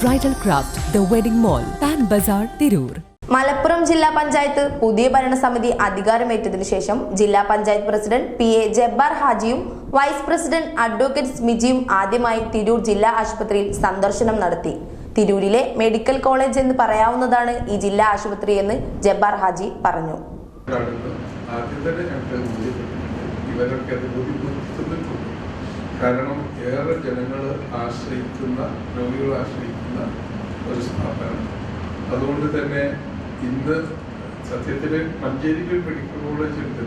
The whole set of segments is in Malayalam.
Bridal craft the wedding mall pan Bazar Tirur. Malappuram ജില്ലാ പഞ്ചായത്ത് പുതിയ ഭരണസമിതി അധികാരമേറ്റതിനു ശേഷം ജില്ലാ panchayat president P A Jabbar ഹാജിയും vice president advocate സ്മിജിയും ആദ്യമായി തിരൂർ ജില്ലാ ആശുപത്രിയിൽ സന്ദർശനം നടത്തി. തിരൂരിലെ മെഡിക്കൽ കോളേജ് എന്ന് പറയാവുന്നതാണ് ഈ ജില്ലാ ആശുപത്രി എന്ന് ജബ്ബാർ ഹാജി പറഞ്ഞു. കാണുന്നു ആദ്യം തന്നെ ഞങ്ങൾക്ക് ബോധ്യപ്പെട്ടിട്ടുണ്ട്. ഇവരൊക്കെ അത് ബോധ്യപ്പെടുത്തുന്നുണ്ട്. കാരണം ഏറെ ജനങ്ങൾ ആശ്രയിക്കുന്ന രോഗികൾ ആശ്രയിക്കുന്ന ഒരു സ്ഥാപനം. അതുകൊണ്ട് തന്നെ ഇന്ന് സത്യത്തിൽ മഞ്ചേരിയിൽ ഒരു മെഡിക്കൽ കോളേജ് ഉണ്ട്.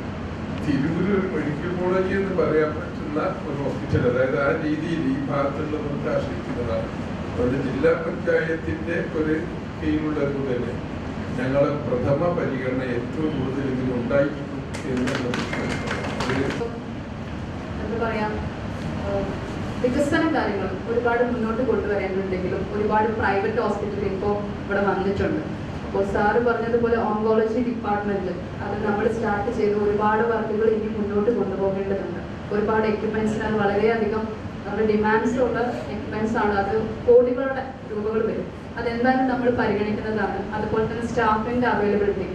തിരൂരിൽ ഒരു മെഡിക്കൽ കോളേജ് എന്ന് പറയാൻ പറ്റുന്ന ഒരു ഹോസ്പിറ്റൽ അതായത് ആ രീതിയിൽ ഈ ഭാഗത്തുള്ളവർക്ക് ആശ്രയിക്കുന്നതാണ്. അതുകൊണ്ട് ജില്ലാ പഞ്ചായത്തിന്റെ ഒരു കീഴിലുള്ളത് തന്നെ. ഞങ്ങളെ പ്രഥമ പരിഗണന ഏറ്റവും കൂടുതൽ ഇതിൽ ഉണ്ടായിരിക്കും എന്ന് പറയാം വികസന കാര്യങ്ങൾ ഒരുപാട് മുന്നോട്ട് കൊണ്ടുവരേണ്ടുണ്ടെങ്കിലും ഒരുപാട് പ്രൈവറ്റ് ഹോസ്പിറ്റൽ ഇപ്പോൾ ഇവിടെ വന്നിട്ടുണ്ട്. അപ്പോൾ സാറ് പറഞ്ഞതുപോലെ ഓങ്കോളജി ഡിപ്പാർട്ട്മെന്റ് അത് നമ്മൾ സ്റ്റാർട്ട് ചെയ്ത് ഒരുപാട് വർക്കുകൾ ഇനി മുന്നോട്ട് കൊണ്ടുപോകേണ്ടതുണ്ട്. ഒരുപാട് എക്യുപ്മെന്റ്സിന് അത് വളരെയധികം നമ്മുടെ ഡിമാൻഡ്സ് ഉള്ള എക്യുപ്മെന്റ്സ് ആണ്. അത് കോടികളുടെ രൂപകൾ വരും. അതെന്തായാലും നമ്മൾ പരിഗണിക്കുന്നതാണ്. അതുപോലെ തന്നെ സ്റ്റാഫിന്റെ അവൈലബിലിറ്റി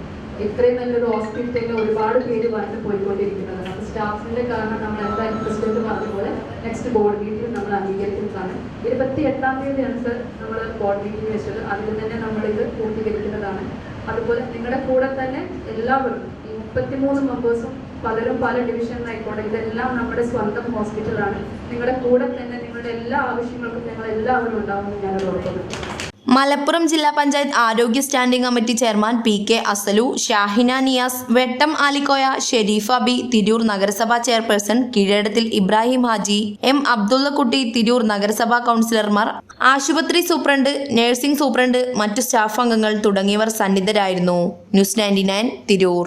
ഇത്രയും നല്ലൊരു ഹോസ്പിറ്റലിൽ ഒരുപാട് പേര് വന്ന് പോയിക്കൊണ്ടിരിക്കുന്നത്. അപ്പോൾ സ്റ്റാഫിന്റെ കാരണം നമ്മൾ എന്തായാലും പ്രസിഡന്റ് പറഞ്ഞ പോലെ നെക്സ്റ്റ് ബോർഡ് മീറ്റിംഗ് നമ്മൾ അംഗീകരിക്കുന്നതാണ്. ഇരുപത്തി എട്ടാം തീയതിയാണ് സർ നമ്മൾ ബോർഡ് മീറ്റിംഗ് വെച്ചത്. അതിൽ തന്നെ നമ്മളിത് പൂർത്തീകരിക്കുന്നതാണ്. അതുപോലെ നിങ്ങളുടെ കൂടെ തന്നെ എല്ലാവരും ഈ മുപ്പത്തിമൂന്ന് മെമ്പേഴ്സും പലരും പല ഡിവിഷനിലായിക്കോട്ടെ ഇതെല്ലാം നമ്മുടെ സ്വന്തം ഹോസ്പിറ്റലാണ് നിങ്ങളുടെ കൂടെ തന്നെ നിങ്ങളുടെ എല്ലാ ആവശ്യങ്ങൾക്കും ഞങ്ങൾ എല്ലാവരും ഉണ്ടാവുമെന്ന് ഞാനത് ഓർക്കുന്നു മലപ്പുറം ജില്ലാ പഞ്ചായത്ത് ആരോഗ്യ standing committee chairman P K അസലു Shahina Niyas Vettam Alikoya Sherifa B Tirur നഗരസഭാ ചെയർപേഴ്സൺ കീഴടത്തിൽ ഇബ്രാഹിം ഹാജി എം അബ്ദുള്ളക്കുട്ടി തിരൂർ നഗരസഭാ കൗൺസിലർമാർ ആശുപത്രി സൂപ്രണ്ട് നഴ്സിംഗ് സൂപ്രണ്ട് മറ്റു സ്റ്റാഫ് അംഗങ്ങൾ തുടങ്ങിയവർ സന്നിധരായിരുന്നു. News ninety nine Tirur.